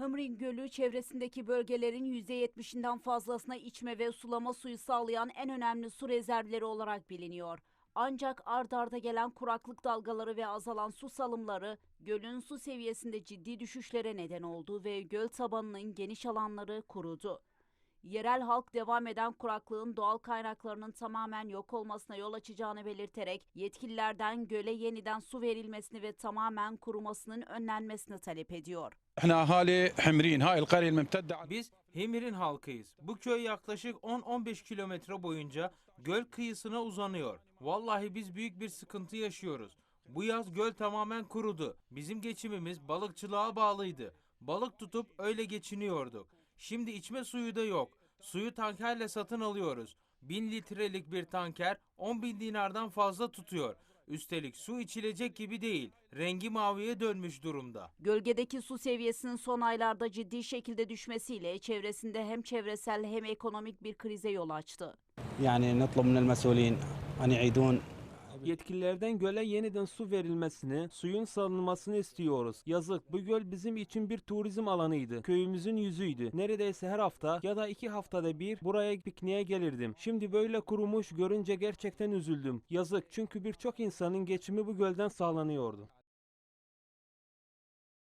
Hımrin Gölü çevresindeki bölgelerin %70'inden fazlasına içme ve sulama suyu sağlayan en önemli su rezervleri olarak biliniyor. Ancak ard arda gelen kuraklık dalgaları ve azalan su salımları gölün su seviyesinde ciddi düşüşlere neden oldu ve göl tabanının geniş alanları kurudu yerel halk devam eden kuraklığın doğal kaynaklarının tamamen yok olmasına yol açacağını belirterek yetkililerden göle yeniden su verilmesini ve tamamen kurumasının önlenmesini talep ediyor. Biz Hemirin halkıyız. Bu köy yaklaşık 10-15 kilometre boyunca göl kıyısına uzanıyor. Vallahi biz büyük bir sıkıntı yaşıyoruz. Bu yaz göl tamamen kurudu. Bizim geçimimiz balıkçılığa bağlıydı. Balık tutup öyle geçiniyorduk. Şimdi içme suyu da yok. Suyu tankerle satın alıyoruz. 1000 litrelik bir tanker 10 bin dinardan fazla tutuyor. Üstelik su içilecek gibi değil. Rengi maviye dönmüş durumda. Gölgedeki su seviyesinin son aylarda ciddi şekilde düşmesiyle çevresinde hem çevresel hem ekonomik bir krize yol açtı. يعني نطلب من المسؤولين أن يعيدون Yetkililerden göle yeniden su verilmesini, suyun salınmasını istiyoruz. Yazık, bu göl bizim için bir turizm alanıydı. Köyümüzün yüzüydü. Neredeyse her hafta ya da iki haftada bir buraya pikniğe gelirdim. Şimdi böyle kurumuş görünce gerçekten üzüldüm. Yazık çünkü birçok insanın geçimi bu gölden sağlanıyordu.